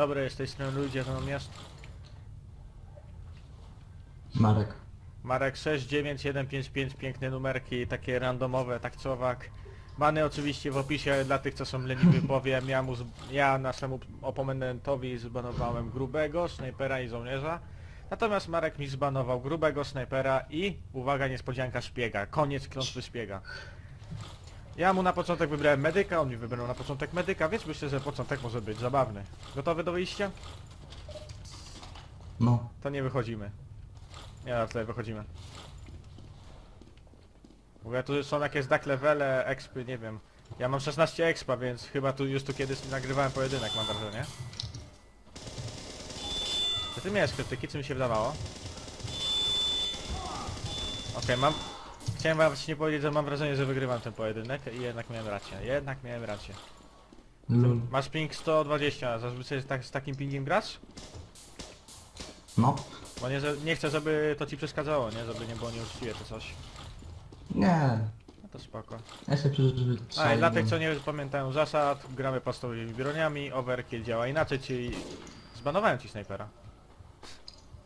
Dobry, z tej strony ludzie, to jest. Marek. Marek 69155, piękne numerki, takie randomowe, tak cowak. Many oczywiście w opisie dla tych, co są leniwi powiem, ja, mu z... ja naszemu oponentowi zbanowałem grubego, snajpera i żołnierza. Natomiast Marek mi zbanował grubego snajpera i, uwaga, niespodzianka szpiega. Koniec klątwy szpiega. Ja mu na początek wybrałem medyka, on mi wybrał na początek medyka, więc myślę, że początek może być zabawny. Gotowy do wyjścia? No. To nie wychodzimy. Nie, no tutaj wychodzimy. W ogóle tu są jakieś dark levele, expy, nie wiem. Ja mam 16 expa, więc chyba tu już tu kiedyś nagrywałem pojedynek, mam wrażenie. Czy ty miałeś krytyki, czy mi się wydawało? Okej, mam... Chciałem właśnie powiedzieć, że mam wrażenie, że wygrywam ten pojedynek i jednak miałem rację. Jednak miałem rację. Lul. Masz ping 120, zazwyczaj tak, z takim pingiem grasz? No. Bo nie, nie chcę, żeby to ci przeszkadzało, nie? Żeby nie było nieuczciwie czy coś. Nie. No to spoko. Ja się. A i dla tych, co nie pamiętają zasad, gramy podstawowymi broniami, overkill działa inaczej, czyli zbanowałem ci snajpera.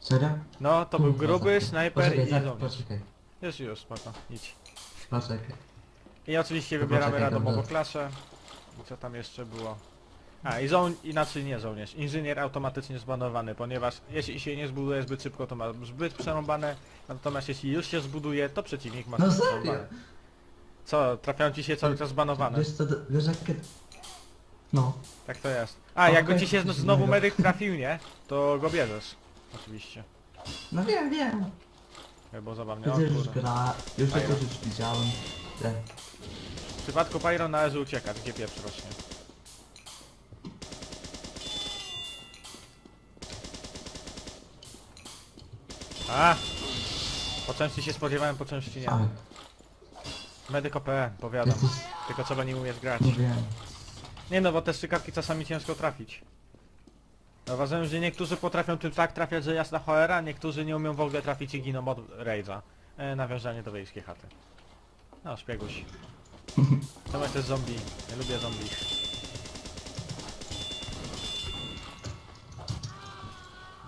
Serio? No, to był Kurwa, gruby, snajper poczekaj, i za- żołnierz. Poczekaj, Już, już, spoko, idź. poczekaj. I oczywiście To wybieramy poczekaj, randomową dobra. klasę. I co tam jeszcze było? A, i żoł... inaczej nie żołnierz. Inżynier automatycznie zbanowany, ponieważ jeśli się nie zbuduje zbyt szybko, to ma zbyt przerąbane, natomiast jeśli już się zbuduje, to przeciwnik ma No serio? Co, trafiają ci się cały czas zbanowane. Wiesz co, wiesz jak. No. Tak to jest. A, jakby Okej, ci się znowu medyk trafił, nie? To go bierzesz. Oczywiście. No wiem, wiem. To Było zabawnie. O, Widzę, że już kurde. gra... Już widziałem. Te. W przypadku Pyro należy uciekać, gdzie pieprz rośnie. A! Po części się spodziewałem, po części nie. Ale, Medyk OP, powiadam. Tylko trzeba nie umieć grać. Nie wiem. Nie no, bo te strzykawki czasami ciężko trafić. Zauważyłem, że niektórzy potrafią tym tak trafiać, że jasna cholera, niektórzy nie umią w ogóle trafić i giną od rage'a. E, nawiązanie do wiejskiej chaty. No, szpieguś. To też zombie. Nie lubię zombie.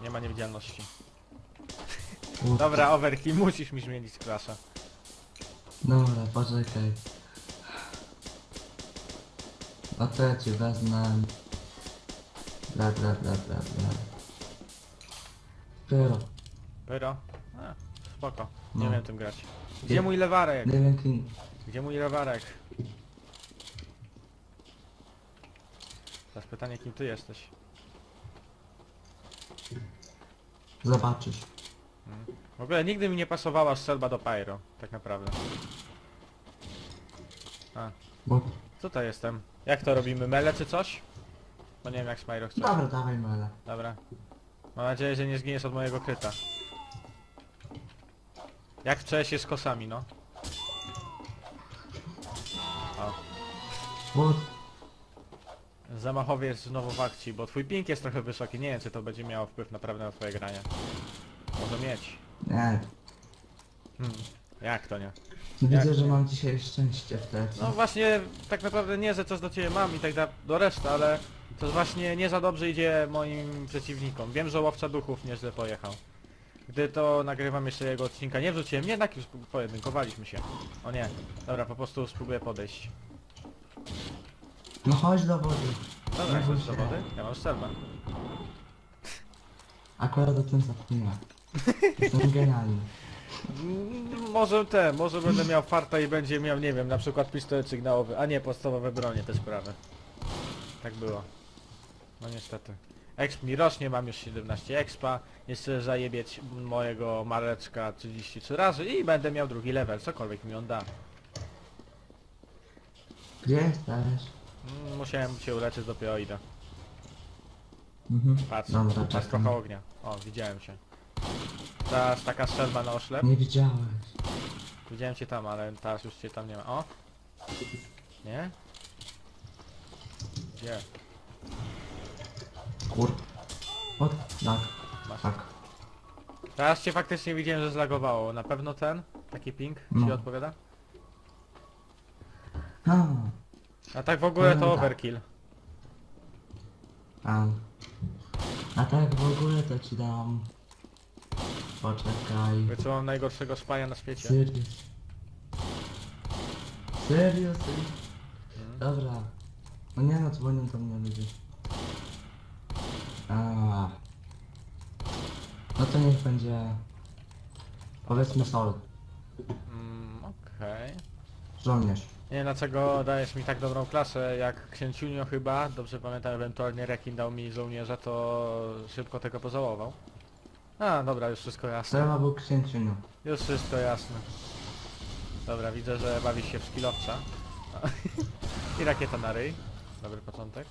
Nie ma niewidzialności. Dobra, overkill, musisz mi zmienić klasę. Dobra, poczekaj. No to ja ci wezmę... Bla bla bla bla bla. Pyro. Pyro? A, spoko. Nie No. wiem tym grać. Gdzie mój lewarek? Gdzie mój lewarek? Teraz pytanie, kim ty jesteś? Zobaczysz. W ogóle nigdy mi nie pasowała strzelba do Pyro, tak naprawdę. A, Bo... tutaj jestem. Jak to robimy? Mele czy coś? Bo nie wiem jak Smyro chce. Dobra, dawaj mele. Dobra. Mam nadzieję, że nie zginiesz od mojego kryta. Jak w CS z kosami, no. O, Bo... zamachowiec znowu w akcji, bo twój ping jest trochę wysoki. Nie wiem, czy to będzie miało wpływ naprawdę na twoje granie. Może mieć. Nie. Hmm. Jak to nie? Widzę, Jak? że mam dzisiaj szczęście w te. No właśnie, tak naprawdę nie, że coś do ciebie mam i tak da, do reszty, ale to właśnie nie za dobrze idzie moim przeciwnikom. Wiem, że łowca duchów nieźle pojechał. Gdy to nagrywam jeszcze jego odcinka, nie wrzuciłem, jednak już pojedynkowaliśmy się. O nie, dobra, po prostu spróbuję podejść. No chodź do wody. Dobra, Nie chcesz bój do się. wody? Ja mam strzelbę. Akurat o tym zapomniałem. Jestem genialny. Mm, Może te, może będę miał farta i będzie miał, nie wiem, na przykład pistolet sygnałowy, a nie podstawowe bronie, te sprawy. Tak było. No niestety. Exp mi rośnie, mam już 17 expa, jeszcze zajebieć mojego mareczka 33 razy i będę miał drugi level, cokolwiek mi on da. Gdzie jesteś? Mm, Musiałem się uleczyć, dopiero idę. Mhm. Patrz, Dobra, czas czekam. trochę ognia. O, widziałem się. Teraz taka strzelba na oślep. Nie widziałeś. Widziałem cię tam, ale teraz już cię tam nie ma. O! Nie? Gdzie? Kur... O, tak, Masz. tak. Teraz cię faktycznie widziałem, że zlagowało. Na pewno ten? Taki ping? No. Ci odpowiada? A, A tak w ogóle No to tak. overkill. a. A tak w ogóle to ci dam. Poczekaj. Wysyłam najgorszego spaja na świecie. Serious. Serious? Mm. Dobra. No nie no, dzwonią do mnie ludzie. A. No to niech będzie... Powiedzmy sol. Mm, Okej. Żołnierz. Nie wiem dlaczego dajesz mi tak dobrą klasę, jak księciunio chyba, dobrze pamiętam, ewentualnie Rekin dał mi żołnierza, to szybko tego pożałował. A, dobra, już wszystko jasne. Trzeba był księciuniu. Już wszystko jasne. Dobra, widzę, że bawisz się w skillowca. I rakieta na ryj. Dobry początek.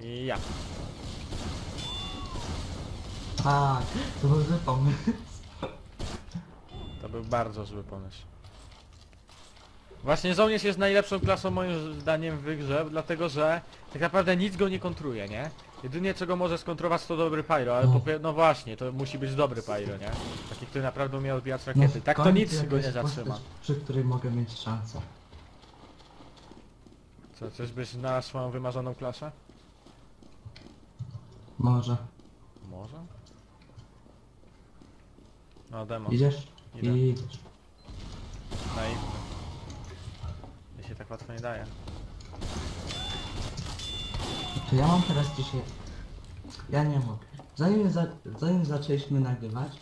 I ja. Tak, to był zły pomysł. To był bardzo zły pomysł. Właśnie żołnierz jest najlepszą klasą moim zdaniem w grze, dlatego że tak naprawdę nic go nie kontruje, nie? Jedynie czego może skontrować to dobry pyro, ale No. po, no właśnie, to musi być dobry pyro, nie? Taki, który naprawdę umie odbijać No, rakiety. w tak to nic go nie zatrzyma. postać, Przy której mogę mieć szansę. Co, coś byś znalazł swoją wymarzoną klasę? Może. Może? No demo, Idziesz? Idę. Idziesz. Tak łatwo nie daje. Czy ja mam teraz dzisiaj... Ja nie mogę. Zanim, za... Zanim zaczęliśmy nagrywać,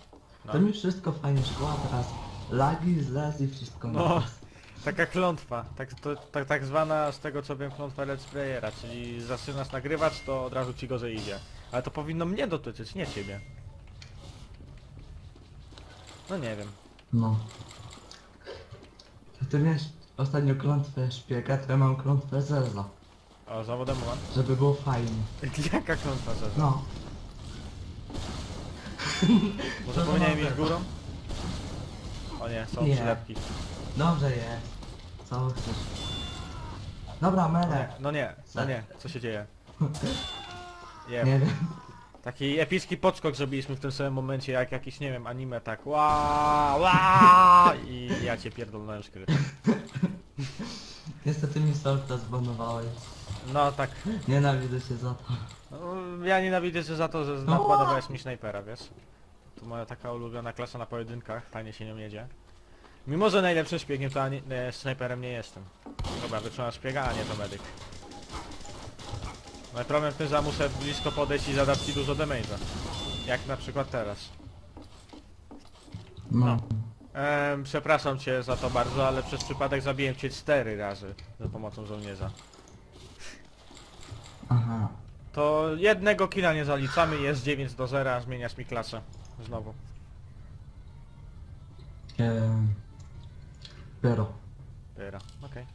No. to mi wszystko fajnie szło, a teraz lagi, zlez i wszystko No. naraz. Taka klątwa, tak, to, tak, tak zwana z tego co wiem klątwa let's playera, czyli zaczynasz nagrywać, to od razu ci gorzej idzie. Ale to powinno mnie dotyczyć, nie ciebie. No nie wiem. No. To ty miałeś ostatnio klątwę szpiega, to ja mam klątwę zeza. O, zawodem mam. Żeby było fajnie. Jaka klątwa że? No. Może powinienem iść górą? O nie, są Nie. przylepki. Dobrze jest. Co chcesz? Dobra, Melek. nie, no nie, no nie, co się dzieje? Jeb. Nie wiem. Taki epicki podskok zrobiliśmy w tym samym momencie, jak jakiś, nie wiem, anime tak ła ła i ja cię pierdolnąłem szkry. Niestety mi sorta zbanowałeś. No tak, Nienawidzę się za to. no, ja nienawidzę cię za to, że nakładowałeś mi snajpera, wiesz? To moja taka ulubiona klasa na pojedynkach, fajnie się nią jedzie. Mimo, że najlepszym szpiegiem to ani, e, snajperem nie jestem. Dobra, wyczułam szpiega, a nie to medyk. No i problem w tym, że muszę blisko podejść i zadać ci dużo damage'a. Jak na przykład teraz. No. Em, przepraszam cię za to bardzo, ale przez przypadek zabiłem cię cztery razy za pomocą żołnierza. Aha. To jednego killa nie zaliczamy, jest 9 do 0, a zmieniasz mi klasę. Znowu. Ehm. Pero. Pyro, okej.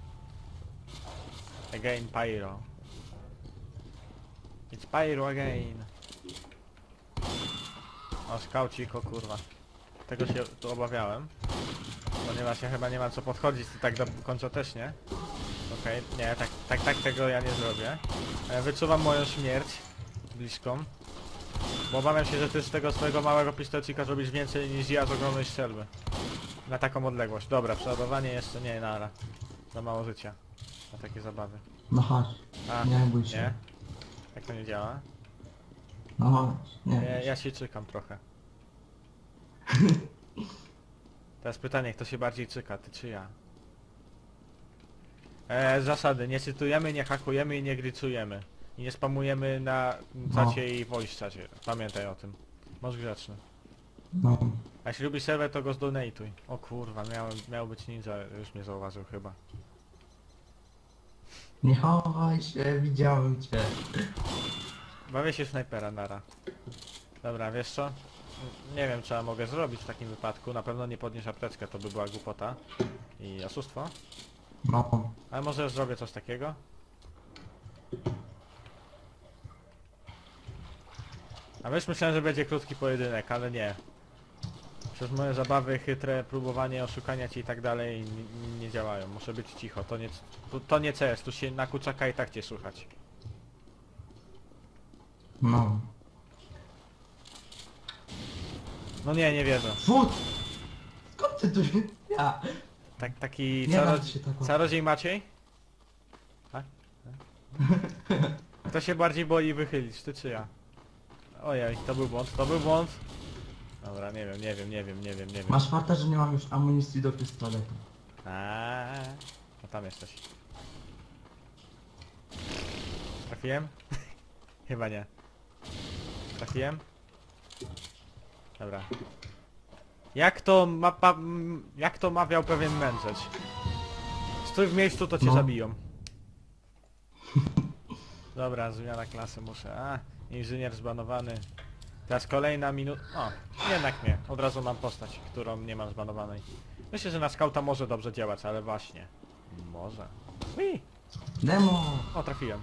Again Pyro. It's Pyro again. O, skaucik, o kurwa. Tego się tu obawiałem. Ponieważ ja chyba nie mam co podchodzić, to tak do końca też nie. Okej, nie, tak, tak, tak tego ja nie zrobię. E, wyczuwam moją śmierć. Bliską. Bo obawiam się, że ty z tego swojego małego pistolcika zrobisz więcej niż ja z ogromnej strzelby. Na taką odległość. Dobra, przeładowanie jeszcze nie, nara. Za mało życia. Na takie zabawy. No chodź. A, Nie bój się. nie? Jak to nie działa? No chodź. Nie. Ja, ja się czykam trochę. Teraz pytanie, kto się bardziej czyka, ty czy ja? E, zasady, nie cytujemy, nie hakujemy i nie grycujemy. I nie spamujemy na czacie i voice czacie. Pamiętaj o tym. Bądź grzeczny. No. A jeśli lubisz serwer, to go zdonatuj. O kurwa, miał, miał być ninja, już mnie zauważył chyba. Nie chowaj się, widziałem cię. Bawię się snajpera, nara. Dobra, wiesz co? Nie wiem, co ja mogę zrobić w takim wypadku. Na pewno nie podnieść apteczkę, to by była głupota. I oszustwo. No. Ale może zrobię coś takiego? A wiesz, myślałem, że będzie krótki pojedynek, ale nie. Przez moje zabawy, chytre próbowanie oszukania ci i tak dalej nie, nie działają. Muszę być cicho, to nie, to, to nie CS, tu się na kuczaka i tak cię słuchać. No. No nie, nie wierzę. Wód! Skąd ty tu się... Ja. Tak, taki Nie martw się tak. czarodziej Maciej? Tak? Kto się bardziej boi wychylić, ty czy ja? Ojej, to był błąd, to był błąd. Dobra, nie wiem, nie wiem, nie wiem, nie wiem, nie wiem. Masz farta, że nie mam już amunicji do pistoletu. Aaaa, no tam jesteś. Trafiłem? Chyba nie. Trafiłem? Dobra. Jak to ma, pa, m, jak to mawiał pewien mędrzec? Stój w miejscu, to cię No. zabiją. Dobra, zmiana klasy muszę. A, inżynier zbanowany. Teraz kolejna minuta. O, jednak nie. Od razu mam postać, którą nie mam zbanowanej. Myślę, że na skauta może dobrze działać, ale właśnie. Może. Ui! Demo! O, trafiłem.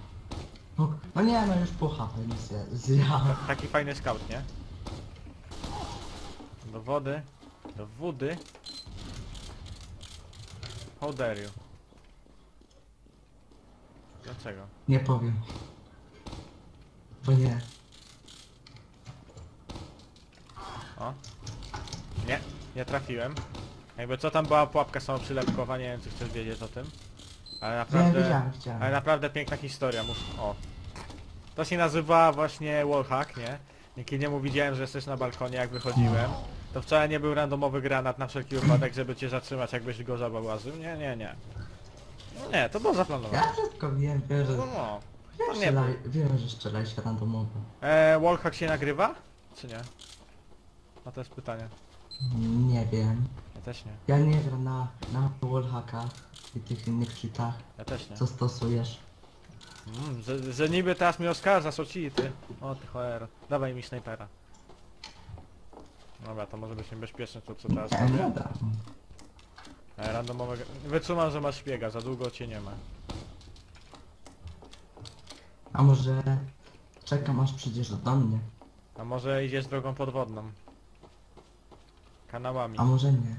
No, no nie, no już HP misję zjadłem. Taki fajny scout, nie? Do wody. Do wody. How dare you? Dlaczego? Nie powiem. Bo nie. O. Nie, nie trafiłem. Jakby co tam była pułapka samoprzylepkowa, nie wiem czy chcesz wiedzieć o tym. Ale Nie, naprawdę... widziałem, widziałem. Ale naprawdę piękna historia, mus... O. To się nazywa właśnie wallhack, nie? Dzięki niemu widziałem, że jesteś na balkonie jak wychodziłem. To wcale nie był randomowy granat na wszelki wypadek, żeby cię zatrzymać jakbyś go zabałazył. Nie, nie, nie. No nie, to było zaplanowane. Ja wszystko wiem, wiem, że... No, no. Wiem, nie strzelaj, wiem, że strzelałeś randomowo. E, wallhack się nagrywa? Czy nie? No to jest pytanie. Nie wiem. Ja też nie. Ja nie gram na, na wallhackach i tych innych cheatach, Ja też nie. co stosujesz. Mm, że, że niby teraz mi oskarżasz o cheaty. O ty cholera. Dawaj mi snajpera. Dobra, to może być niebezpieczne to co teraz Nie, robię. nie da. E, randomowego... Wyczuwam, że masz szpiega, za długo cię nie ma. A może czekam aż przyjdziesz do mnie? A może idziesz drogą podwodną? Kanałami. A może nie?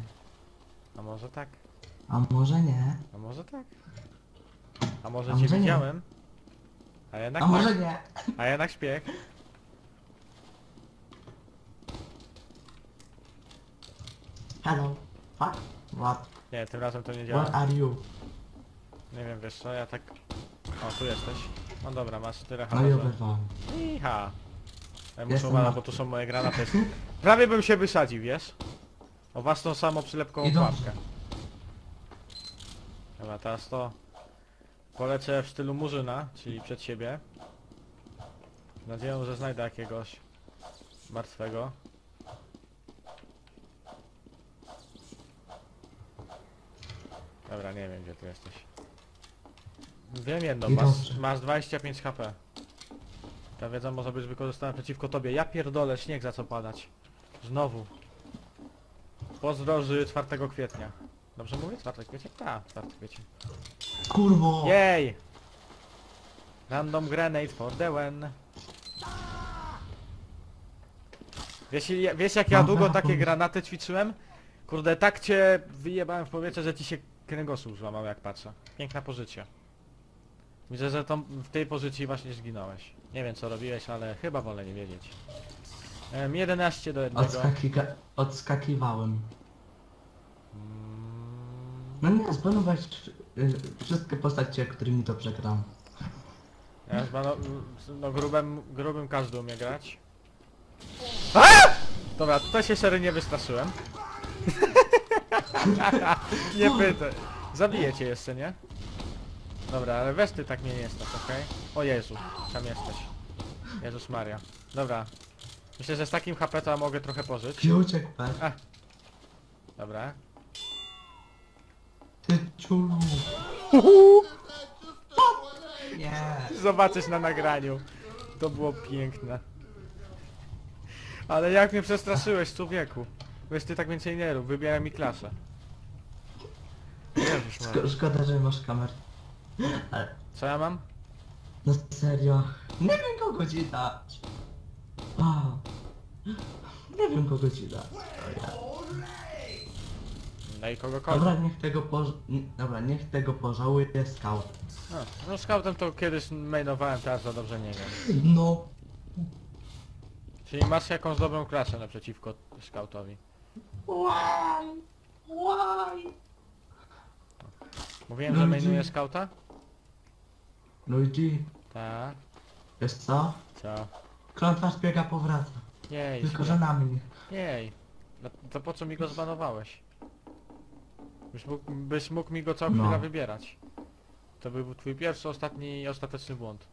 A może tak? A może nie? A może tak? A może A cię może nie? widziałem? A jednak A może nie? A jednak szpieg. Hello. Fuck. What? Nie, tym razem to nie Where działa. are you? Nie wiem, wiesz co, ja tak... O, tu jesteś. No dobra, masz tyle No i oberwałem. Iha. Ja muszę Jestem uważać, bo tu są moje granaty. Prawie bym się wysadził, wiesz? O własną samą przylepkową I dobrze. pułapkę. Dobra, teraz to... Polecę w stylu murzyna, czyli przed siebie. Z nadzieją, że znajdę jakiegoś martwego. Dobra, nie wiem gdzie ty jesteś. Wiem jedno, masz, masz 25 HP. Ta wiedza może być wykorzystana przeciwko tobie. Ja pierdolę, śnieg za co padać. Znowu. Pozdroży 4 kwietnia. Dobrze mówię? 4 kwietnia? Tak, 4 kwietnia. Kurwo! Jej! Random grenade for the win. Wiesz, ile- wiesz jak ja długo takie granaty ćwiczyłem? Kurde, tak cię wyjebałem w powietrze, że ci się kręgosłup złamał jak patrzę. Piękna pożycie. Widzę, że to w tej pozycji właśnie zginąłeś. Nie wiem co robiłeś, ale chyba wolę nie wiedzieć. Em, 11 do 1. Odskakika odskakiwałem. No nie, zbanowałeś y, wszystkie postacie, którymi dobrze gram. Ja chyba no, no grubym, grubym każdy umie grać. A! Dobra, tutaj się sery nie wystraszyłem. nie pytaj. Zabiję cię jeszcze, nie? Dobra, ale weź ty tak mnie nie stać, okej? O Jezu, tam jesteś. Jezus Maria. Dobra. Myślę, że z takim HP to ja mogę trochę pożyć. Gdzie uciekł P? A. Dobra. Ty ciulu. Nie. Zobaczysz na nagraniu. To było piękne. Ale jak mnie przestraszyłeś, człowieku. Weź ty tak więcej nie rób, wybieraj mi klasę. Jezus Szko szkoda, że masz kamerę. Ale, Co ja mam? no serio. Nie wiem kogo ci dać. A. Nie wiem kogo ci dać. O ja. No i kogokolwiek. Dobra, niech tego poż... nie- Dobra, niech tego pożałuje scout. No, no scoutem to kiedyś mainowałem, teraz za dobrze nie wiem. No. Czyli masz jakąś dobrą klasę naprzeciwko scoutowi. Why? Why? Mówiłem, że No, mainuję gdzie- scouta? Luigi, Tak. wiesz co? Co? Klątwa szpiega powraca. Jej, Tylko, że na mnie. Jej. No to po co mi go zbanowałeś? Byś mógł, byś mógł mi go co chwila No. wybierać. To by był twój pierwszy, ostatni i ostateczny błąd.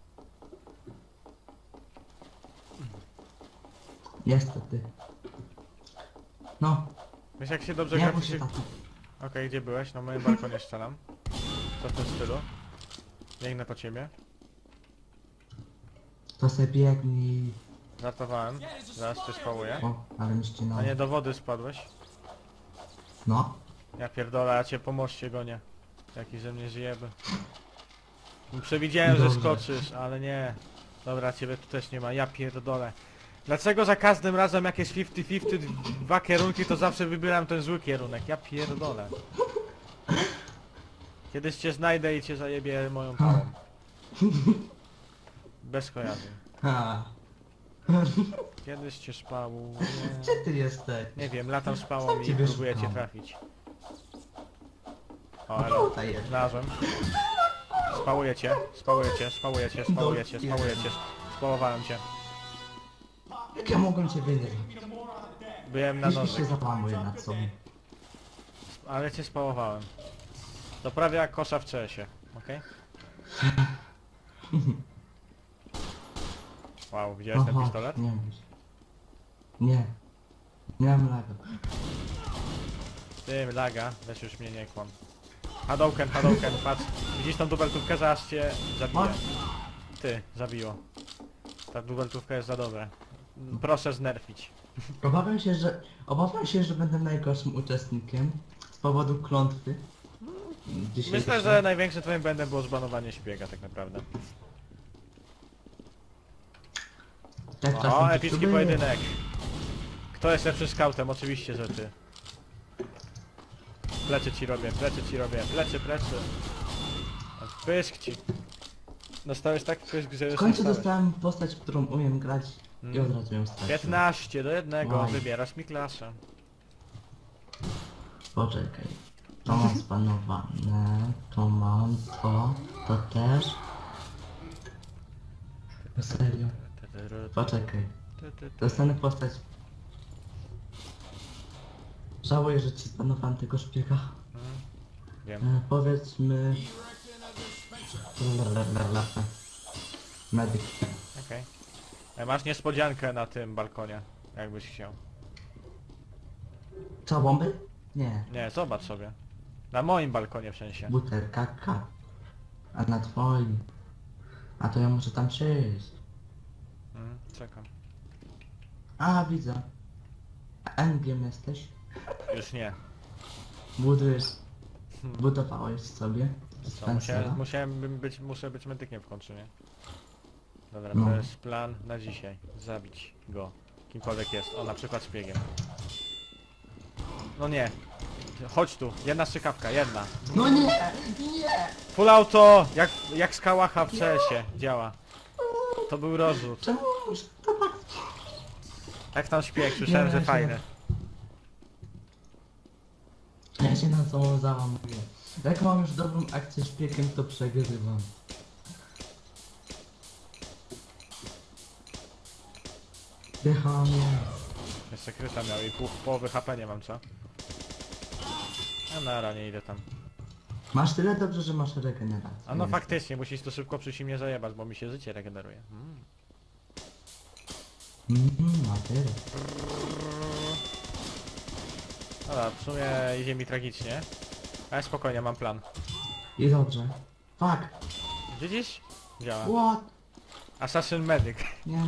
Niestety. No, Wiesz jak się dobrze nie gra bój się Okej, tato. gdzie byłeś? Na moim balkonie strzelam. Co w tym stylu? Biegnę po ciebie. To se biegnij. Żartowałem. Zaraz cię spałuję. O, ale mi. A nie do wody spadłeś? No. Ja pierdolę, ja cię po moście gonię. Jakiś ze mnie zjeby. Przewidziałem, że Dobrze. skoczysz, ale nie. Dobra, ciebie tu też nie ma, ja pierdolę. Dlaczego za każdym razem jak jest 50-50 dwa kierunki, to zawsze wybieram ten zły kierunek? Ja pierdolę. Kiedyś cię znajdę i cię zajebię moją pałą. Bez kojarzeń. Ha. Kiedyś cię spałuję. Gdzie ty jesteś? Nie wiem, latam z pałą Sam i ciebie próbuję cię szukam. trafić. O, No elo. tutaj jest. Znalazłem. Spałuję cię, spałuję cię, spałuję cię, spałuję cię, spałuję cię. Spałowałem cię. Jak ja mogłem nie zabić? Byłem na Jeśli się załamuje nad sobą. ale cię spałowałem. To prawie jak kosza w CS-ie, okej? Wow, widziałeś ten pistolet? Nie. Nie. Nie mam laga. Ty, laga, weź już mnie nie kłam. Hadouken, Hadouken, patrz. Widzisz tą dubeltówkę? Zaraz cię zabiję. Masz? Ty, zabiło. Ta dubeltówka jest za dobra. Proszę znerfić. Obawiam się, że... Obawiam się, że będę najgorszym uczestnikiem z powodu klątwy. Dzisiejszej. Myślę, że największym twoim błędem było zbanowanie szpiega tak naprawdę. Czasem O, epicki próbuję. pojedynek. Kto jest lepszy scoutem? Oczywiście, że ty. Plecy ci robię, plecy ci robię, plecy, plecy. Pysk ci. Dostałeś tak pysk, że W już końcu nie stałeś. dostałem postać, którą umiem grać i Mm. od razu ją straciłem. 15 do jednego, Oj. wybierasz mi klasę. Poczekaj. To mam spanowane, to mam to, to też. No Serio. Poczekaj. Dostanę postać. Żałuję, że ci spanowałem tego szpiega. Wiem. E, powiedzmy... Medyk. Okej. E, Masz niespodziankę na tym balkonie, jakbyś chciał. Co, bomby? Nie. Nie, zobacz sobie. Na moim balkonie w sensie. Butelka K. A na twoim. A to ja muszę tam przyjść. Czekam. A, widzę. Engiem jesteś? Już nie. Budujesz. Budowałeś sobie. Co, Spencera. musiałem, musiałem być, muszę być medykiem w końcu, nie? Dobra, No. to jest plan na dzisiaj. Zabić go. Kimkolwiek jest. O, na przykład szpiegiem. No nie. Chodź tu. Jedna strzykawka, jedna. No nie! Nie! Full auto! Jak, jak skałacha w CS-ie działa. To był rozrzut. Czemu. Jak tam szpieg, słyszałem, że nie. fajny. Ja się na całą załamuję. Jak mam już dobrą akcję szpiegiem, to przegrywam. Mnie. Jeszcze kryta miał i pół, połowy HP nie mam, co? A na nie idę tam. Masz tyle dobrze, że masz regenerację. A no faktycznie, musisz tu szybko przyjść i mnie zajebać, bo mi się życie regeneruje. Mm. Mhm, a tyle. Dobra, w sumie idzie mi tragicznie. Ale spokojnie, mam plan. I dobrze. Fuck. Widzisz? Działa. What? Assassin Medic. Nie.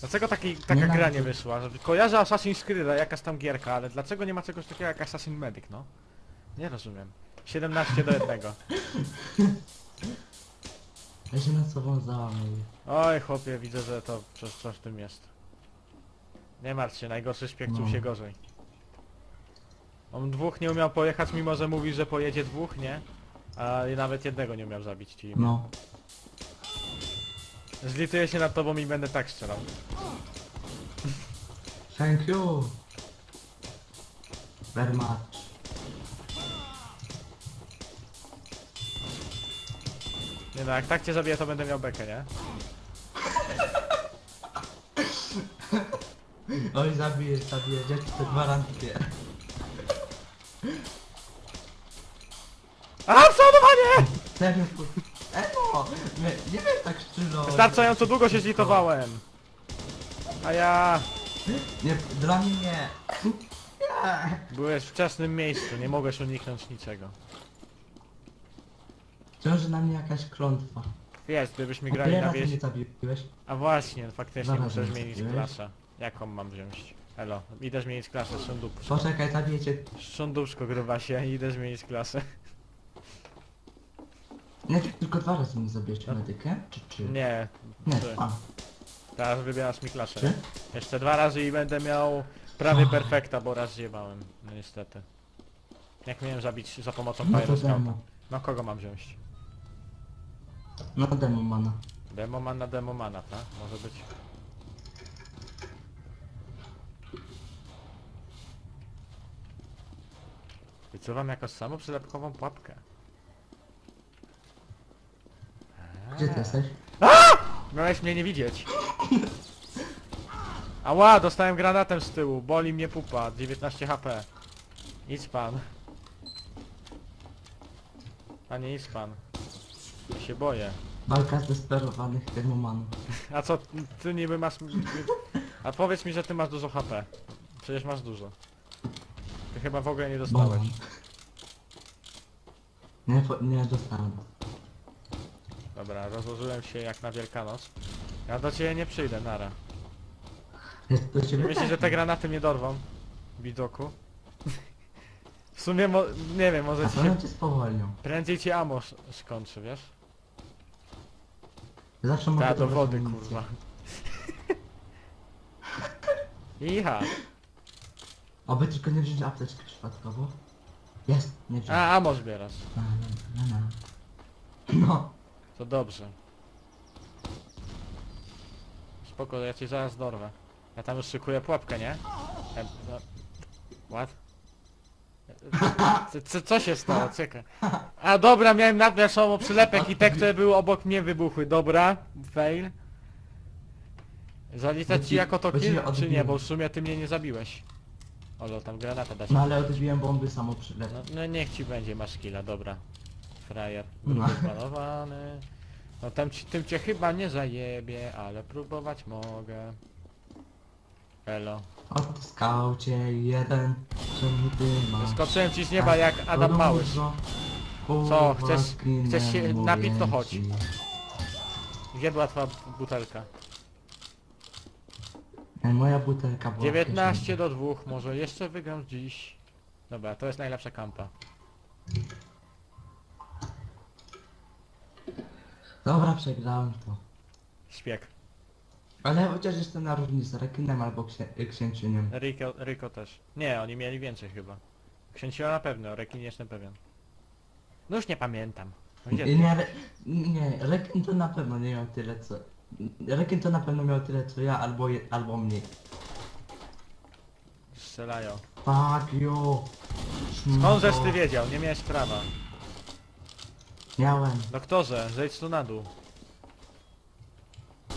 Dlaczego taki, taka gra nie wyszła? Kojarzę Assassin's Creed, jakaś tam gierka, ale dlaczego nie ma czegoś takiego jak Assassin Medic, no? Nie rozumiem. 17 do 1. Ja się nad sobą załamuję. Oj chłopie, widzę, że to coś, coś w tym jest. Nie martw się, najgorszy szpieg czuł No. się gorzej. On dwóch nie umiał pojechać, mimo że mówi, że pojedzie dwóch, nie? A nawet jednego nie umiał zabić ci. No. Zlituję się nad tobą i będę tak strzelał. Thank you. Very much. Nie no, jak tak cię zabiję, to będę miał bekę, nie? Oj, zabijesz, zabijesz, ja ci to gwarantuję. A, przeładowanie! Serio, kur... Emo! Nie, nie wiesz tak szczerze. Wystarczająco długo się zlitowałem. A ja... Nie, dla mnie nie. Nie. Byłeś w wczesnym miejscu, nie mogłeś uniknąć niczego. Ciąży na mnie jakaś klątwa. Jest, gdybyśmy grali na razy mnie wieś... zabiłeś? A właśnie, faktycznie Dwa muszę zmienić klasę. Jaką mam wziąć? Elo, idę zmienić klasę, szundub. Poczekaj, zabijecie. Szundubszko grywa się, idę zmienić klasę. Nie, tylko dwa razy mnie zabijesz medykę? Czy czy? Nie, Nie, a, teraz wybierasz mi klasę. Trzy? Jeszcze dwa razy i będę miał prawie Ach. perfekta, bo raz zjebałem. No niestety. Jak miałem zabić za pomocą No to Pyroscope'a? demo. No kogo mam wziąć? No demo mana. Demoman na demomana, tak? Może być. Wycuwam jako samą przylepkową pułapkę. Gdzie ty jesteś? Miałeś mnie nie widzieć. Ała, dostałem granatem z tyłu. Boli mnie pupa. 19 HP. Idź pan. Panie, idź pan. Się boję. Walka zdesperowanych demomanów. A co, ty niby masz... A powiedz mi, że ty masz dużo HP. Przecież masz dużo. Ty chyba w ogóle nie dostałeś. Nie, po- nie dostałem. Dobra, rozłożyłem się jak na Wielkanoc. Ja do ciebie nie przyjdę, nara. Jest do ciebie Myślisz, że te granaty mnie dorwą? Widoku? W sumie, mo nie wiem, może A ci pewno się... cię spowolnią. Prędzej ci amo sz- skończy, wiesz? Zawsze mogę Ta do dobrać wody, amunicję. kurwa. Iha. Oby tylko nie wziąć apteczki przypadkowo. Jest, nie wziąć. A, amo zbierasz. Na, na, na, na. No. To dobrze. Spoko, ja cię zaraz dorwę. Ja tam już szykuję pułapkę, nie? E, no. What? Co, co, co się stało? Czekaj. A dobra, miałem nadmiarszowo przylepek i te, które były obok mnie wybuchły. Dobra, fail. Zaliczać ci jako to kill, czy nie? odbiłem. Bo w sumie ty mnie nie zabiłeś. Olo, tam granata dać. No ale odbiłem bomby samo przylepne. No, no niech ci będzie, masz killa, dobra. Frajer. No. Zbanowany. No tam ci, tym cię chyba nie zajebie, ale próbować mogę. Elo. Od skaucie jeden, czemu ty masz? Skoczyłem ci z nieba jak tak Adam Małysz. Co, chcesz- chcesz się napić, to chodź. Gdzie była twoja butelka? Ej, Moja butelka była w 19 kieszeni. do 2, może jeszcze wygram dziś. Dobra, to jest najlepsza kampa. Dobra, przegrałem to. Śpieg. Ale chociaż jestem na równi z rekinem albo księ. Rico, Rico też. Nie, oni mieli więcej chyba. Księciła na pewno, Rekin jestem pewien. No już nie pamiętam. No gdzie Nie, ty? nie, re- nie, rekin to na pewno nie miał tyle co... Rekin to na pewno miał tyle co ja, albo, je, albo mniej. Strzelają. Fuck you. Skąd żeś Szmato. ty wiedział? Nie miałeś prawa. Miałem. Doktorze, zejdź tu na dół.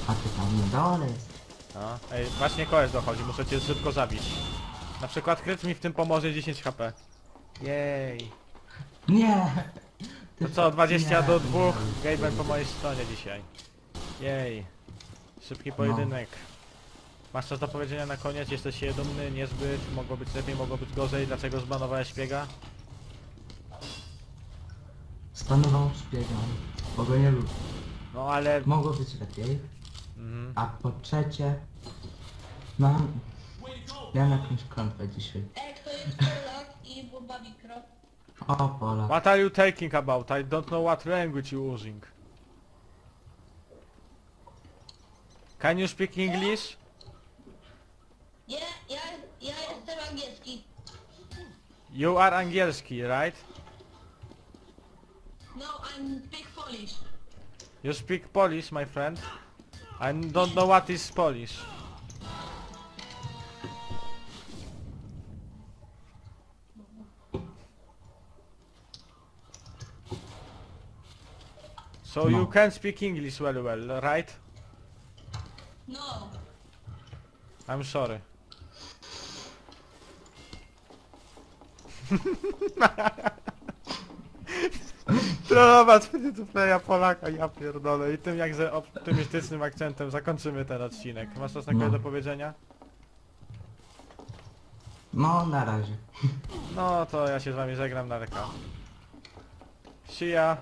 A ty tam na dole jest. No. Ej, właśnie koleś dochodzi, muszę cię szybko zabić. Na przykład kryt mi w tym pomoże 10 HP. Jej. Nie! To Ty co, fa- 20 nie, do nie, 2? nie. Gaben po mojej stronie dzisiaj. Jej. Szybki pojedynek. Masz coś do powiedzenia na koniec? Jesteś się dumny? Niezbyt? Mogło być lepiej, mogło być gorzej? Dlaczego zbanowałeś szpiega? Stanował szpiegiem, bo go nie lubię. No ale... Mogło być lepiej. Mhm. A po trzecie... Mam... Miałem jakąś klątwę dzisiaj. Ej, to jest Polak i Boba Mikro. O, Pola. What are you talking about? I don't know what language you using. Can you speak English? Nie, ja, ja jestem angielski. You are angielski, right? No, I'm speak Polish. You speak Polish, my friend? I don't know what is Polish. So No. you can speak English very well, right? No. I'm sorry. Trollować playa Polaka, ja pierdolę. I tym jakże optymistycznym akcentem zakończymy ten odcinek. Masz coś na No. do powiedzenia? No, na razie. No to ja się z wami żegnam na rękę. See ya.